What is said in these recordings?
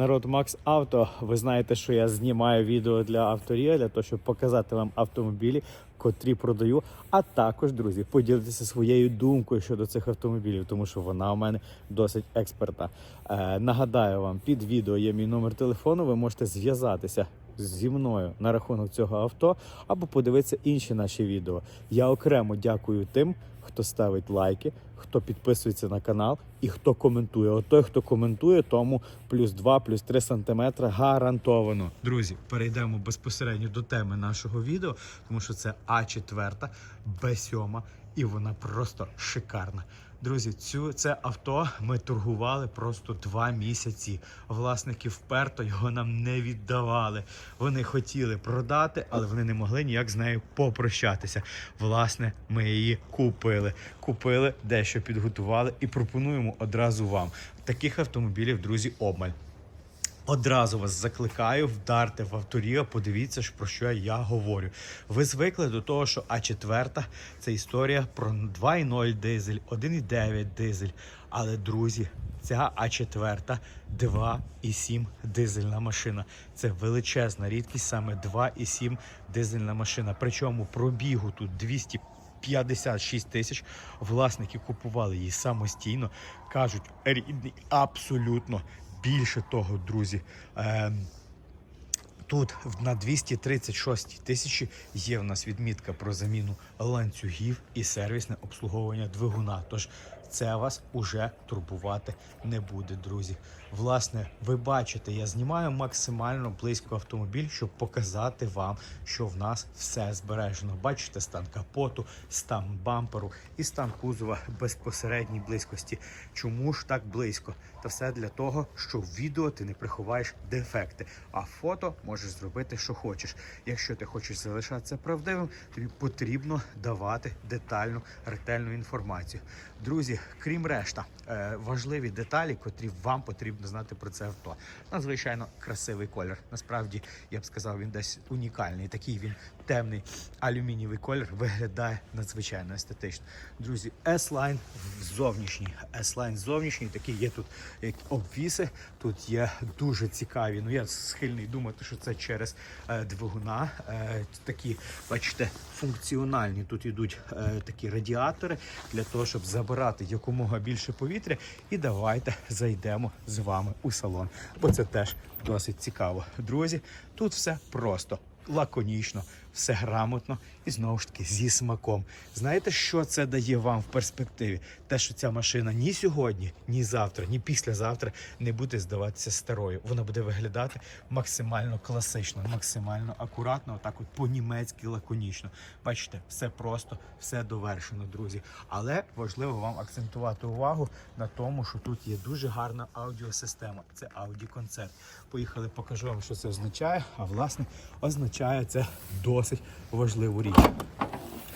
Народ Макс Авто. Ви знаєте, що я знімаю відео для авторія, для того, щоб показати вам автомобілі, котрі продаю. А також, друзі, поділитися своєю думкою щодо цих автомобілів, тому що вона у мене досить експертна. Е, нагадаю вам, під відео є мій номер телефону. Ви можете зв'язатися зі мною на рахунок цього авто або подивитися інші наші відео. Я окремо дякую тим, хто ставить лайки, хто підписується на канал і хто коментує. От той, хто коментує, тому плюс 2, плюс 3 сантиметри гарантовано. Друзі, перейдемо безпосередньо до теми нашого відео, тому що це А4, Б7, і вона просто шикарна. Друзі, цю це авто ми торгували просто два місяці. Власники вперто його нам не віддавали. Вони хотіли продати, але вони не могли ніяк з нею попрощатися. Власне, ми її купили. Купили, дещо підготували і пропонуємо одразу вам. Таких автомобілів, друзі, обмаль. Одразу вас закликаю вдарте в авторія, подивіться, про що я говорю. Ви звикли до того, що А4 це історія про 2,0 дизель, 1,9 дизель. Але, друзі, ця А4 2,7 дизельна машина. Це величезна рідкість, саме 2,7 дизельна машина. Причому пробігу тут 200 56 тисяч власники купували її самостійно. Кажуть, рідний абсолютно. Більше того, друзі. Е, Тут на 236 тисячі є в нас відмітка про заміну ланцюгів і сервісне обслуговування двигуна. Тож це вас уже турбувати не буде, друзі. Власне, ви бачите, я знімаю максимально близько автомобіль, щоб показати вам, що в нас все збережено. Бачите стан капоту, стан бамперу і стан кузова безпосередній близькості. Чому ж так близько? Та все для того, що в відео ти не приховаєш дефекти, а фото можеш зробити, що хочеш. Якщо ти хочеш залишатися правдивим, тобі потрібно давати детальну, ретельну інформацію. Друзі, крім решта, е, важливі деталі, котрі вам потрібно знати про це авто. Надзвичайно красивий колір. Насправді я б сказав, він десь унікальний. Такий він темний алюмінієвий колір виглядає надзвичайно естетично. Друзі, S-Line зовнішній. S-Line зовнішній. Такі є тут як обвіси. Тут є дуже цікаві. Ну я схильний думати, що це через е, двигуна. Е, такі, бачите, функціональні. Тут йдуть е, такі радіатори для того, щоб забирати якомога більше повітря. І давайте зайдемо з вами у салон. Бо це теж досить цікаво. Друзі, тут все просто лаконічно, все грамотно і знову ж таки зі смаком. Знаєте, що це дає вам в перспективі? Те, що ця машина ні сьогодні, ні завтра, ні післязавтра не буде здаватися старою. Вона буде виглядати максимально класично, максимально акуратно, отак от по-німецьки лаконічно. Бачите, все просто, все довершено, друзі. Але важливо вам акцентувати увагу на тому, що тут є дуже гарна аудіосистема. Це аудіоконцерт. Поїхали, покажу вам, що це означає. А власне означає це досить важливу річ.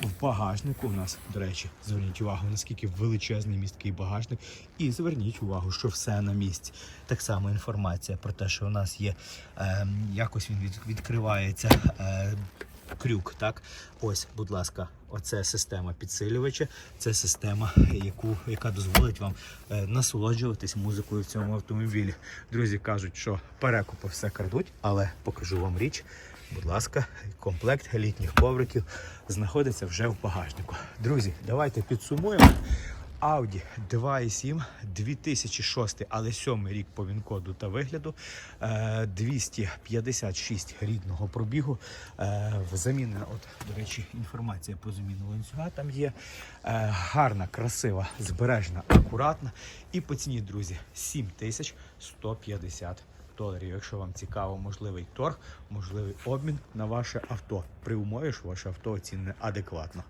В багажнику у нас, до речі, зверніть увагу, наскільки величезний місткий багажник. І зверніть увагу, що все на місці. Так само інформація про те, що у нас є е, якось він від, відкривається. Е, Крюк, так, ось, будь ласка, оце система підсилювача. Це система, яку, яка дозволить вам е, насолоджуватись музикою в цьому автомобілі. Друзі кажуть, що перекупи все крадуть, але покажу вам річ. Будь ласка, комплект літніх ковриків знаходиться вже в багажнику. Друзі, давайте підсумуємо. Audi 2.7, 2006, але 7 рік по він-коду та вигляду, е, 256 рідного пробігу. Е, Замінена, от, до речі, інформація по заміну ланцюга там є. Е, Гарна, красива, збережена, акуратна. І по ціні, друзі, 7150 доларів. Якщо вам цікаво, можливий торг, можливий обмін на ваше авто. При умові, що ваше авто оцінене адекватно.